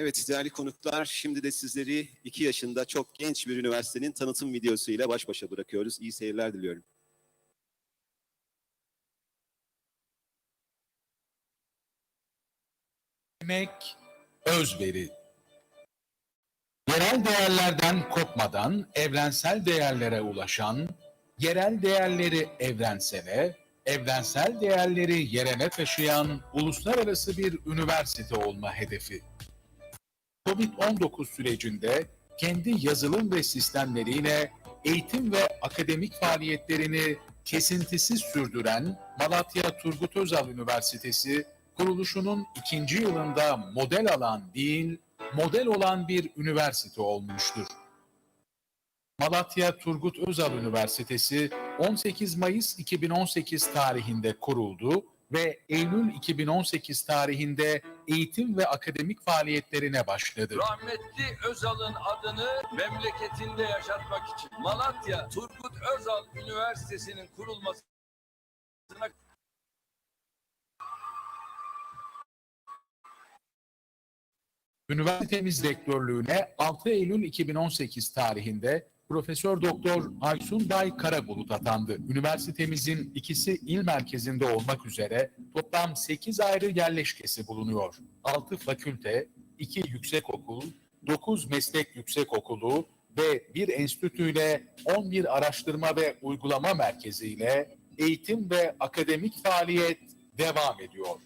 Evet değerli konuklar şimdi de sizleri 2 yaşında çok genç bir üniversitenin tanıtım videosuyla baş başa bırakıyoruz. İyi seyirler diliyorum. Emek, özveri. Yerel değerlerden kopmadan evrensel değerlere ulaşan, yerel değerleri evrensele, evrensel değerleri yerele taşıyan uluslararası bir üniversite olma hedefi. Covid-19 sürecinde kendi yazılım ve sistemleriyle eğitim ve akademik faaliyetlerini kesintisiz sürdüren Malatya Turgut Özal Üniversitesi kuruluşunun ikinci yılında model alan değil, model olan bir üniversite olmuştur. Malatya Turgut Özal Üniversitesi 18 Mayıs 2018 tarihinde kuruldu ve Eylül 2018 tarihinde eğitim ve akademik faaliyetlerine başladı. Rahmetli Özal'ın adını memleketinde yaşatmak için Malatya Turgut Özal Üniversitesi'nin kurulmasına Üniversitemiz rektörlüğüne 6 Eylül 2018 tarihinde Profesör Doktor Aysun Bay Karabulut atandı. Üniversitemizin ikisi il merkezinde olmak üzere toplam 8 ayrı yerleşkesi bulunuyor. 6 fakülte, 2 yüksekokul, 9 meslek yüksekokulu ve bir enstitüyle 11 araştırma ve uygulama merkeziyle eğitim ve akademik faaliyet devam ediyor.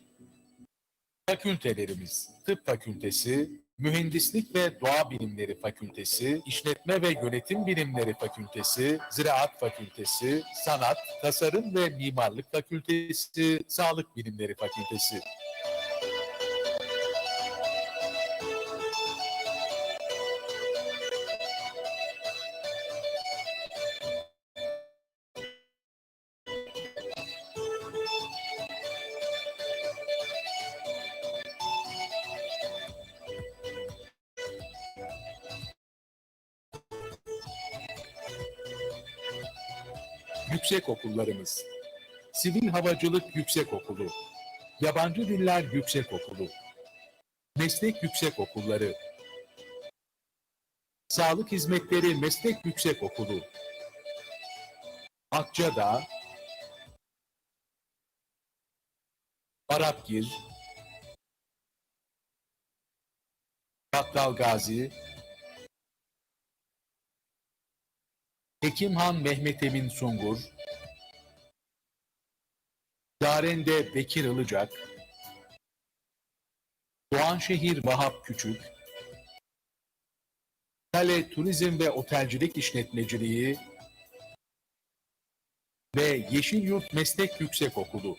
Fakültelerimiz, Tıp Fakültesi, Mühendislik ve Doğa Bilimleri Fakültesi, İşletme ve Yönetim Bilimleri Fakültesi, Ziraat Fakültesi, Sanat, Tasarım ve Mimarlık Fakültesi, Sağlık Bilimleri Fakültesi. Yüksek okullarımız. Sivil Havacılık Yüksekokulu, Yabancı Diller Yüksekokulu, Meslek Yüksekokulları, Sağlık Hizmetleri Meslek Yüksekokulu, Akçadağ, Arapgir, Battal Hekimhan Mehmet Emin Sungur, Darende Bekir Ilıcak, Doğanşehir Vahap Küçük, Kale Turizm ve Otelcilik İşletmeciliği ve Yeşilyurt Meslek Yüksekokulu.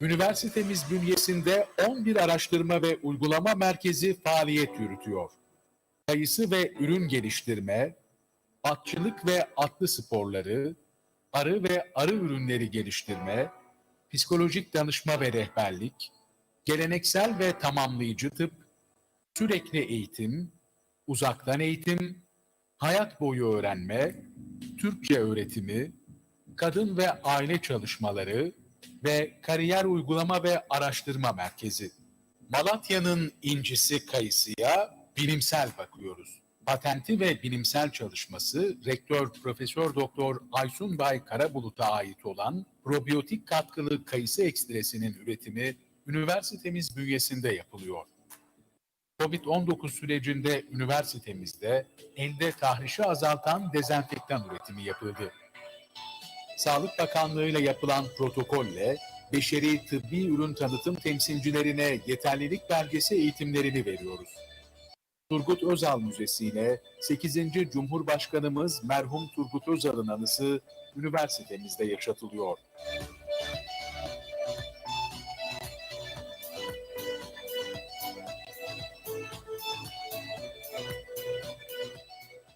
Üniversitemiz bünyesinde 11 araştırma ve uygulama merkezi faaliyet yürütüyor. Kayısı ve ürün geliştirme, atçılık ve atlı sporları, arı ve arı ürünleri geliştirme, psikolojik danışma ve rehberlik, geleneksel ve tamamlayıcı tıp, sürekli eğitim, uzaktan eğitim, hayat boyu öğrenme, Türkçe öğretimi, kadın ve aile çalışmaları ve kariyer uygulama ve araştırma merkezi. Malatya'nın incisi kayısıya bilimsel bakıyoruz patenti ve bilimsel çalışması Rektör Profesör Doktor Aysun Bay Karabulut'a ait olan probiyotik katkılı kayısı ekstresinin üretimi üniversitemiz bünyesinde yapılıyor. Covid-19 sürecinde üniversitemizde elde tahrişi azaltan dezenfektan üretimi yapıldı. Sağlık Bakanlığı ile yapılan protokolle beşeri tıbbi ürün tanıtım temsilcilerine yeterlilik belgesi eğitimlerini veriyoruz. Turgut Özal Müzesi ile 8. Cumhurbaşkanımız merhum Turgut Özal'ın anısı üniversitemizde yaşatılıyor.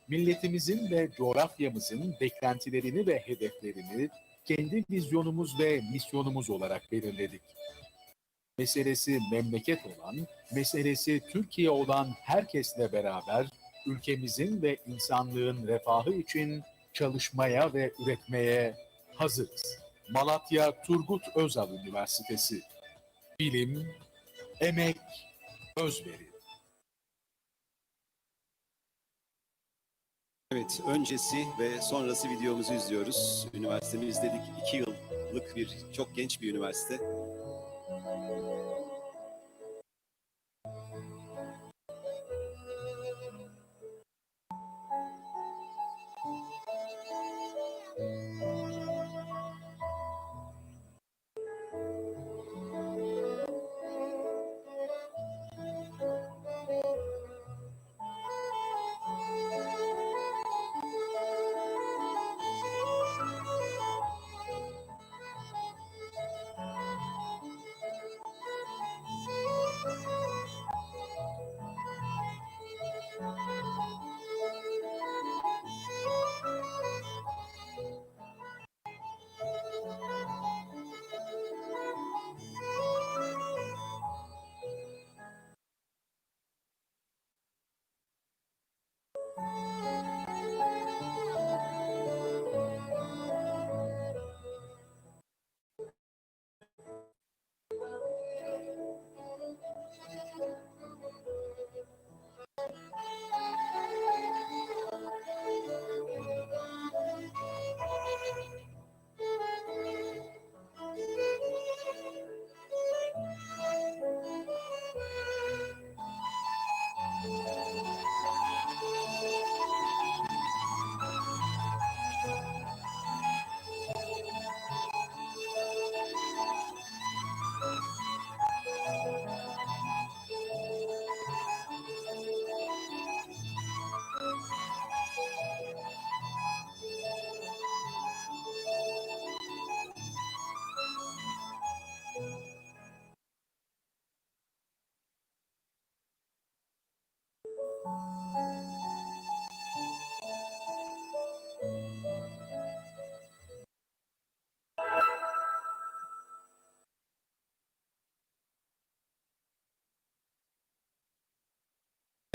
Milletimizin ve coğrafyamızın beklentilerini ve hedeflerini kendi vizyonumuz ve misyonumuz olarak belirledik meselesi memleket olan, meselesi Türkiye olan herkesle beraber ülkemizin ve insanlığın refahı için çalışmaya ve üretmeye hazırız. Malatya Turgut Özal Üniversitesi Bilim, Emek, Özveri Evet, öncesi ve sonrası videomuzu izliyoruz. Üniversitemiz dedik iki yıllık bir, çok genç bir üniversite.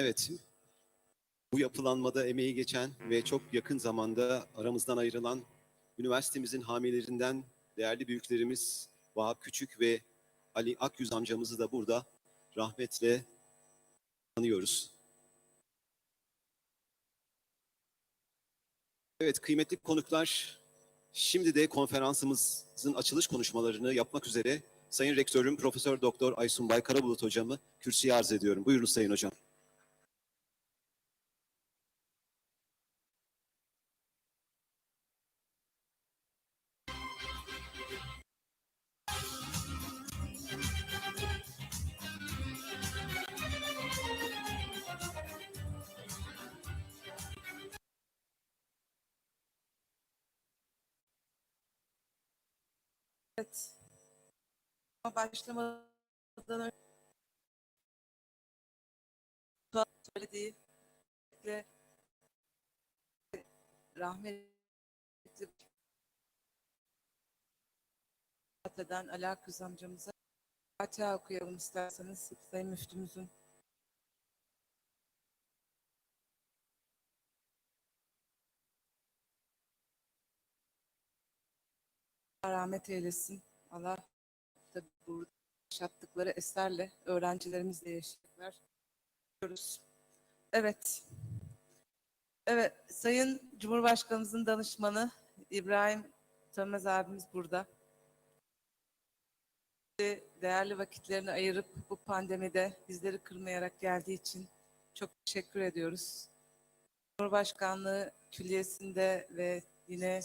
Evet, bu yapılanmada emeği geçen ve çok yakın zamanda aramızdan ayrılan üniversitemizin hamilerinden değerli büyüklerimiz Vahap Küçük ve Ali Akyüz amcamızı da burada rahmetle anıyoruz. Evet kıymetli konuklar, şimdi de konferansımızın açılış konuşmalarını yapmak üzere Sayın Rektörüm Profesör Doktor Aysun Bay Karabulut hocamı kürsüye arz ediyorum. Buyurun Sayın Hocam. Evet. Ama başlamadan önce söylediği ve rahmetli eden Ali Akgüz amcamıza Fatiha okuyalım isterseniz Sayın Müftümüzün. Rahmet eylesin. Allah da burada yaşattıkları eserle öğrencilerimiz de yaşayacaklar. Evet. Evet, Sayın Cumhurbaşkanımızın danışmanı İbrahim Sönmez abimiz burada. Değerli vakitlerini ayırıp bu pandemide bizleri kırmayarak geldiği için çok teşekkür ediyoruz. Cumhurbaşkanlığı Külliyesi'nde ve yine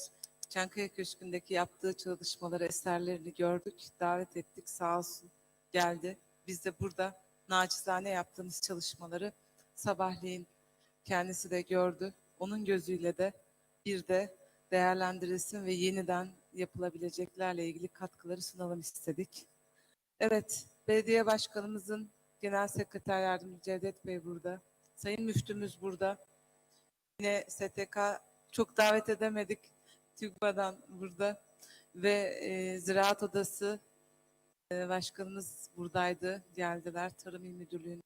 Çankaya Köşkü'ndeki yaptığı çalışmaları, eserlerini gördük, davet ettik, sağ olsun geldi. Biz de burada naçizane yaptığımız çalışmaları sabahleyin kendisi de gördü. Onun gözüyle de bir de değerlendirilsin ve yeniden yapılabileceklerle ilgili katkıları sunalım istedik. Evet, belediye başkanımızın genel sekreter yardımcısı Cevdet Bey burada. Sayın müftümüz burada. Yine STK çok davet edemedik. TÜGVA'dan burada ve e, Ziraat Odası e, Başkanımız buradaydı, geldiler Tarım İl Müdürlüğü'ne.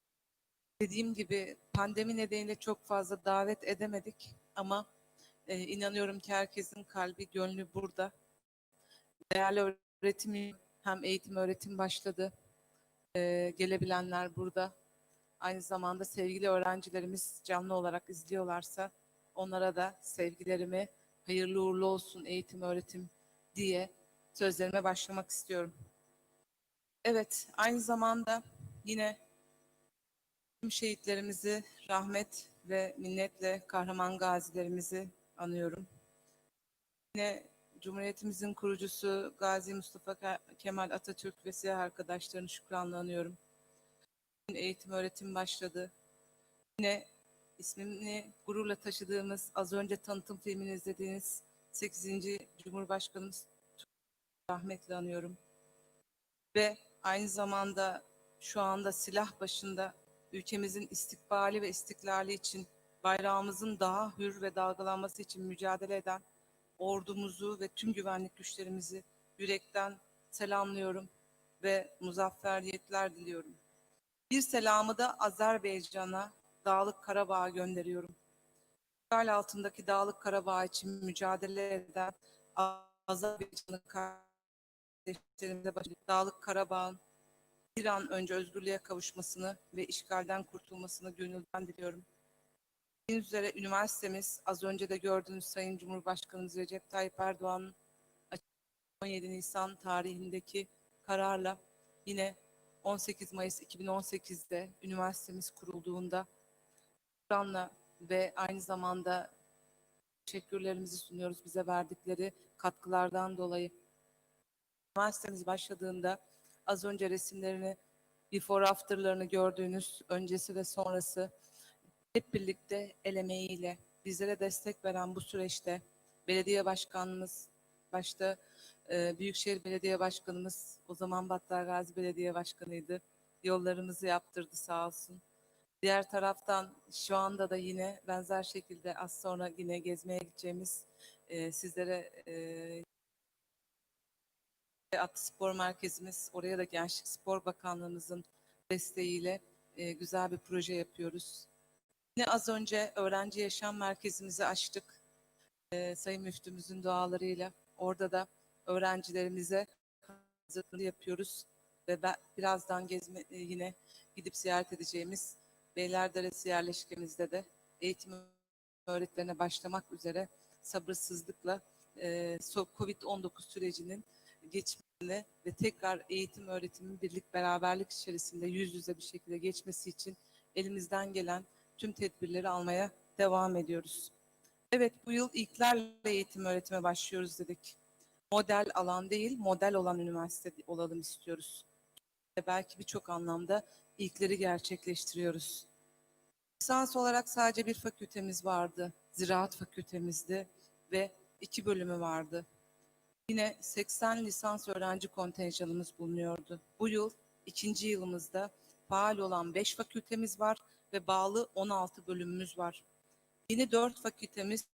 Dediğim gibi pandemi nedeniyle çok fazla davet edemedik ama e, inanıyorum ki herkesin kalbi, gönlü burada. Değerli öğretim hem eğitim öğretim başladı. E, gelebilenler burada. Aynı zamanda sevgili öğrencilerimiz canlı olarak izliyorlarsa onlara da sevgilerimi, hayırlı uğurlu olsun eğitim öğretim diye sözlerime başlamak istiyorum. Evet, aynı zamanda yine tüm şehitlerimizi rahmet ve minnetle kahraman gazilerimizi anıyorum. Yine Cumhuriyetimizin kurucusu Gazi Mustafa Ke- Kemal Atatürk ve silah arkadaşlarını şükranla anıyorum. Eğitim öğretim başladı. Yine ismini gururla taşıdığımız, az önce tanıtım filmini izlediğiniz 8. Cumhurbaşkanımız rahmetle anıyorum. Ve aynı zamanda şu anda silah başında ülkemizin istikbali ve istiklali için bayrağımızın daha hür ve dalgalanması için mücadele eden ordumuzu ve tüm güvenlik güçlerimizi yürekten selamlıyorum ve muzafferiyetler diliyorum. Bir selamı da Azerbaycan'a, Dağlık Karabağ'a gönderiyorum. İşgal altındaki Dağlık Karabağ için mücadele eden Azerbaycan'ın kardeşlerimize Dağlık Karabağ'ın bir an önce özgürlüğe kavuşmasını ve işgalden kurtulmasını gönülden diliyorum. Bildiğiniz üzere üniversitemiz az önce de gördüğünüz Sayın Cumhurbaşkanımız Recep Tayyip Erdoğan'ın 17 Nisan tarihindeki kararla yine 18 Mayıs 2018'de üniversitemiz kurulduğunda Kur'an'la ve aynı zamanda teşekkürlerimizi sunuyoruz bize verdikleri katkılardan dolayı. Üniversitemiz başladığında az önce resimlerini, before after'larını gördüğünüz öncesi ve sonrası hep birlikte el emeğiyle bizlere destek veren bu süreçte belediye başkanımız, başta e, Büyükşehir Belediye Başkanımız, o zaman Battal Gazi Belediye Başkanı'ydı. Yollarımızı yaptırdı sağ olsun. Diğer taraftan şu anda da yine benzer şekilde az sonra yine gezmeye gideceğimiz e, sizlere e, Atlı Spor Merkezimiz, oraya da Gençlik Spor Bakanlığımızın desteğiyle e, güzel bir proje yapıyoruz. Yine az önce öğrenci yaşam merkezimizi açtık. Ee, Sayın Müftümüzün dualarıyla. Orada da öğrencilerimize hazırlığı yapıyoruz. Ve ben, birazdan gezme, e, yine gidip ziyaret edeceğimiz Beylerderesi yerleşkemizde de eğitim öğretmenine başlamak üzere sabırsızlıkla e, so- COVID-19 sürecinin geçmesini ve tekrar eğitim öğretimin birlik beraberlik içerisinde yüz yüze bir şekilde geçmesi için elimizden gelen tüm tedbirleri almaya devam ediyoruz. Evet bu yıl ilklerle eğitim öğretime başlıyoruz dedik. Model alan değil, model olan üniversite olalım istiyoruz. Belki birçok anlamda ilkleri gerçekleştiriyoruz. Lisans olarak sadece bir fakültemiz vardı. Ziraat fakültemizdi ve iki bölümü vardı. Yine 80 lisans öğrenci kontenjanımız bulunuyordu. Bu yıl ikinci yılımızda faal olan 5 fakültemiz var ve bağlı 16 bölümümüz var. Yeni 4 fakültemiz